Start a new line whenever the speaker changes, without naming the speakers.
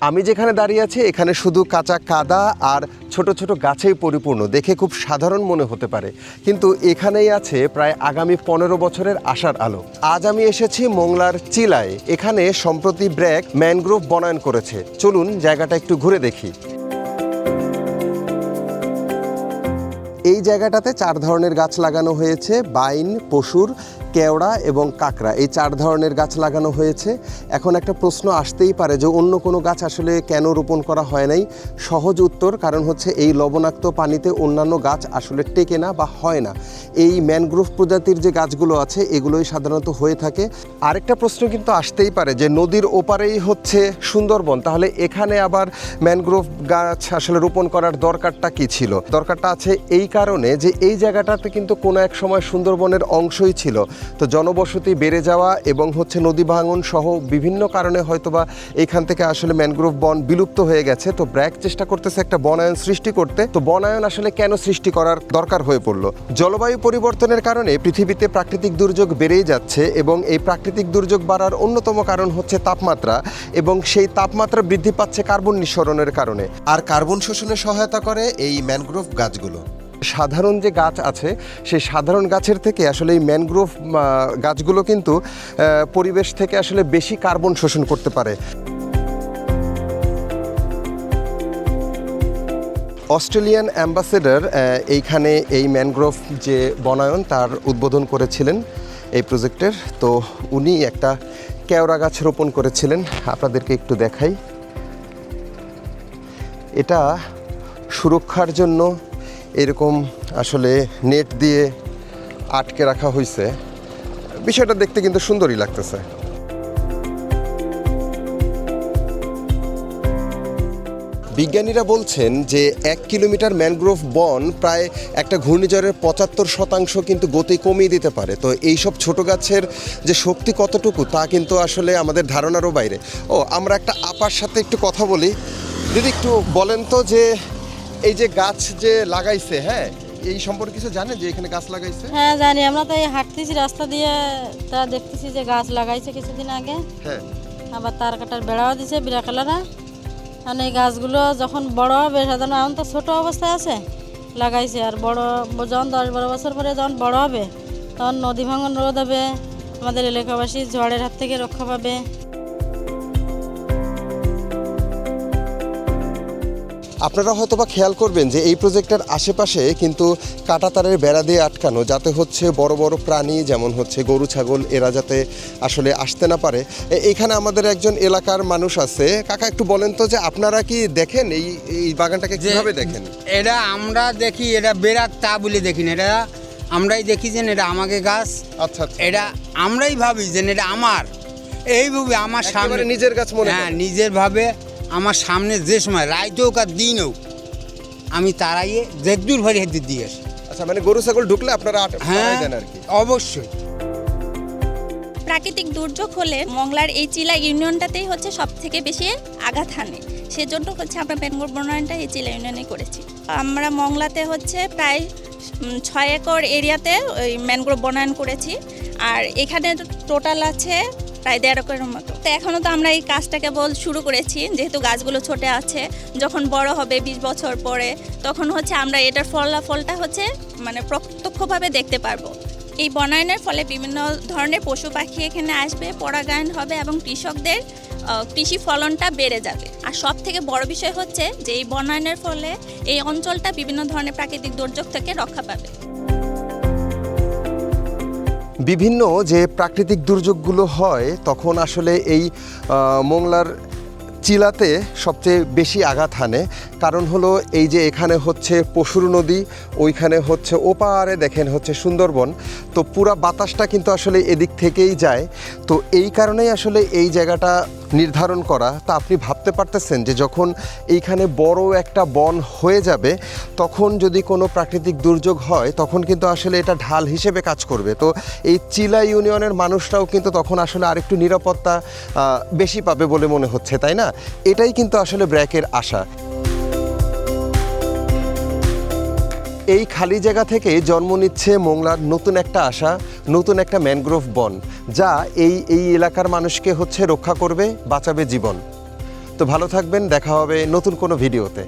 আমি যেখানে দাঁড়িয়ে আছি, এখানে শুধু কাঁচা কাদা আর ছোট ছোট গাছেই পরিপূর্ণ। দেখে খুব সাধারণ মনে হতে পারে। কিন্তু এখানেই আছে প্রায় আগামী পনেরো বছরের আশার আলো। আজ আমি এসেছি মোংলার চিলায়। এখানে সম্প্রতি ব্র্যাক ম্যানগ্রোভ বনায়ন করেছে। চলুন জায়গাটা একটু ঘুরে দেখি। এই জায়গাটাতে চার ধরনের গাছ লাগানো হয়েছে। বাইন, পশুর কেওড়া এবং কাকড়া, এই চার ধরনের গাছ লাগানো হয়েছে। এখন একটা প্রশ্ন আসতেই পারে যে অন্য কোনো গাছ আসলে কেন রোপণ করা হয় নাই? সহজ উত্তর কারণ হচ্ছে এই লবণাক্ত পানিতে অন্যান্য গাছ আসলে টেকে না বা হয় না। এই ম্যানগ্রোভ প্রজাতির যে গাছগুলো আছে, এগুলোই সাধারণত হয়ে থাকে। আরেকটা প্রশ্ন কিন্তু আসতেই পারে যে নদীর ওপারেই হচ্ছে সুন্দরবন, তাহলে এখানে আবার ম্যানগ্রোভ গাছ আসলে রোপণ করার দরকারটা কি ছিল? দরকারটা আছে এই কারণে যে এই জায়গাটাতে কিন্তু কোনো এক সময় সুন্দরবনের অংশই ছিল। তো জনবসতি বেড়ে যাওয়া এবং হচ্ছে নদী ভাঙন সহ বিভিন্ন কারণে হয়তোবা এইখান থেকে আসলে ম্যানগ্রোভ বন বিলুপ্ত হয়ে গেছে। তো ব্র্যাক চেষ্টা করতেছে একটা বনায়ন সৃষ্টি করতে। তো বনায়ন আসলে কেন সৃষ্টি করার দরকার হয়ে পড়ল? জলবায়ু পরিবর্তনের কারণে পৃথিবীতে প্রাকৃতিক দুর্যোগ বেড়েই যাচ্ছে এবং এই প্রাকৃতিক দুর্যোগ বাড়ার অন্যতম কারণ হচ্ছে তাপমাত্রা এবং সেই তাপমাত্রা বৃদ্ধি পাচ্ছে কার্বন নিঃসরণের কারণে। আর কার্বন শোষণে সহায়তা করে এই ম্যানগ্রোভ গাছগুলো। সাধারণ যে গাছ আছে, সেই সাধারণ গাছের থেকে আসলে এই ম্যানগ্রোভ গাছগুলো কিন্তু পরিবেশ থেকে আসলে বেশি কার্বন শোষণ করতে পারে। অস্ট্রেলিয়ান অ্যাম্বাসেডর এইখানে এই ম্যানগ্রোভ যে বনায়ন, তার উদ্বোধন করেছিলেন এই প্রজেক্টের। তো উনি একটা কেওড়া গাছ রোপণ করেছিলেন, আপনাদেরকে একটু দেখাই। এটা সুরক্ষার জন্য এরকম আসলে নেট দিয়ে আটকে রাখা হয়েছে বিষয়টা দেখতে কিন্তু সুন্দরই লাগতেছে। বিজ্ঞানীরা বলছেন যে এক কিলোমিটার ম্যানগ্রোভ বন প্রায় একটা ঘূর্ণিঝড়ের পঁচাত্তর শতাংশ কিন্তু গতি কমিয়ে দিতে পারে। তো এইসব ছোট গাছের যে শক্তি কতটুকু তা কিন্তু আসলে আমাদের ধারণারও বাইরে। ও, আমরা একটা আপার সাথে একটু কথা বলি। দিদি একটু বলেন তো যে এই যে গাছ যে লাগাইছে হ্যাঁ? এই সম্পর্কে কিছু জানেন যে এখানে গাছ লাগাইছে?
হ্যাঁ জানি। আমরা তো এই হাঁটতেছি রাস্তা দিয়ে তা দেখতেছি যে গাছ লাগাইছে কিছুদিন আগে।
হ্যাঁ।
আবার তার কাটার বেড়াও দিছে বিরাকালারা মানে এই গাছগুলো যখন বড় হবে সাধারণ এখন তো ছোট অবস্থায় আছে লাগাইছে। আর বড় যখন দশ বারো বছর পরে যখন বড় হবে তখন নদী ভাঙন রোধ হবে। আমাদের এলাকাবাসী ঝড়ের হাত থেকে রক্ষা পাবে।
আপনারা হয়তো বা খেয়াল করবেন যে এই প্রজেক্টের আশেপাশে কিন্তু কাঁটাতারের বেড়া দিয়ে আটকানো যাতে হচ্ছে বড় বড় প্রাণী যেমন হচ্ছে গরু ছাগল এরা যাতে আসলে আসতে না পারে। এ- এইখানে আমাদের একজন এলাকার মানুষ আছে। কাকা একটু বলেন তো যে আপনারা কি দেখেন এই এই বাগানটাকে কীভাবে দেখেন?
এটা আমরা দেখি এটা বেরাক তা বলে দেখি না। এটা আমরাই দেখি যে এটা আমাকে গাছ।
আচ্ছা আচ্ছা।
এটা আমরাই ভাবি যে এটা আমার। এইভাবে আমার সামনে
নিজের গাছ মনে
হ্যাঁ। নিজের ভাবে আমার সামনে যে সময় রাইতে হোক আর দিন হোক আমি তারাইয়ে যেদূর ভরে হেদুর দিয়ে আসি।
আচ্ছা মানে গরু ছাগল ঢুকলে আপনারা
হ্যাঁ
আর কি।
অবশ্যই।
প্রাকৃতিক দুর্যোগ হলে মংলার এই চিলা ইউনিয়নটাতেই হচ্ছে সব থেকে বেশি আঘাত হানে। সেজন্য হচ্ছে আমরা বেঙ্গল বনায়নটা এই চিলা ইউনিয়নে করেছি। আমরা মংলাতে হচ্ছে প্রায় ছয় একর এরিয়াতে ওই ম্যানগ্রোভ বনায়ন করেছি। আর এখানে টোটাল আছে প্রায় দেড় একরের মতো। তো এখনও তো আমরা এই কাজটা কেবল শুরু করেছি, যেহেতু গাছগুলো ছোটে আছে। যখন বড় হবে বিশ বছর পরে, তখন হচ্ছে আমরা এটার ফলাফলটা হচ্ছে মানে প্রত্যক্ষভাবে দেখতে পারব। এই বনায়নের ফলে বিভিন্ন ধরনের পশু পাখি এখানে আসবে, পরাগায়ন হবে এবং কৃষকদের কৃষি ফলনটা বেড়ে যাবে। আর সব থেকে বড় বিষয় হচ্ছে যে এই বনায়নের ফলে এই অঞ্চলটা বিভিন্ন ধরনের প্রাকৃতিক দুর্যোগ থেকে রক্ষা পাবে।
বিভিন্ন যে প্রাকৃতিক দুর্যোগগুলো হয়, তখন আসলে এই মোংলার চিলাতে সবচেয়ে বেশি আঘাত হানে। কারণ হলো এই যে এখানে হচ্ছে পশুর নদী, ওইখানে হচ্ছে ওপারে দেখেন হচ্ছে সুন্দরবন। তো পুরা বাতাসটা কিন্তু আসলে এদিক থেকেই যায়। তো এই কারণেই আসলে এই জায়গাটা নির্ধারণ করা, তা আপনি ভাবতে পারতেছেন যে যখন এইখানে বড় একটা বন হয়ে যাবে, তখন যদি কোনো প্রাকৃতিক দুর্যোগ হয়, তখন কিন্তু আসলে এটা ঢাল হিসেবে কাজ করবে। তো এই চিলা ইউনিয়নের মানুষরাও কিন্তু তখন আসলে আরেকটু নিরাপত্তা বেশি পাবে বলে মনে হচ্ছে, তাই না? এটাই কিন্তু আসলে ব্র্যাকের আশা। এই খালি জায়গা থেকে জন্ম নিচ্ছে মোংলার নতুন একটা আশা। নতুন একটা ম্যানগ্রোভ বন, যা এই এই এলাকার মানুষকে হচ্ছে রক্ষা করবে, বাঁচাবে জীবন। তো ভালো থাকবেন, দেখা হবে নতুন কোনো ভিডিওতে।